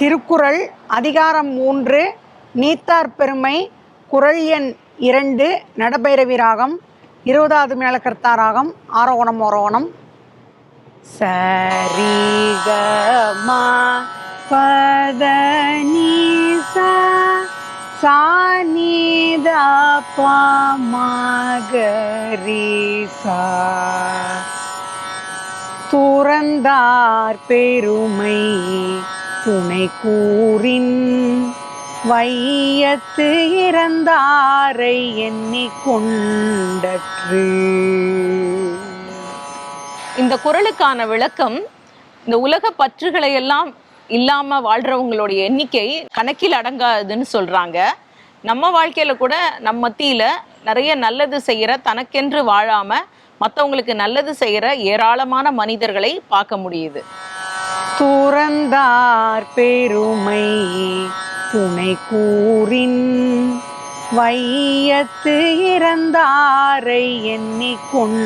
திருக்குறள் அதிகாரம் மூன்று நீத்தார் பெருமை குறள் எண் இரண்டு நடபைரவி ராகம் இருபதாவது மேலக்கர்த்தா ராகம் ஆரோகணம் ஓரோகணம் சரிகமா பத சானிதா பாமகரிசா. துறந்தார் பெருமை துணை கூறின் வையத்து இறந்தாரை எண்ணிக்கொண்டற்று இந்த குறளுக்கான விளக்கம் இந்த உலக பற்றுகளை எல்லாம் இல்லாம வாழ்றவங்களுடைய எண்ணிக்கை கணக்கில் அடங்காதுன்னு சொல்றாங்க. நம்ம வாழ்க்கையில கூட நம்ம மத்தியில நிறைய நல்லது செய்யற தனக்கென்று வாழாம மற்றவங்களுக்கு நல்லது செய்யற ஏராளமான மனிதர்களை பார்க்க முடியுது. துறந்தார் பெருமை. துணை கூறின் வையத்து இறந்தாரை எண்ணிக்கொண்டற்று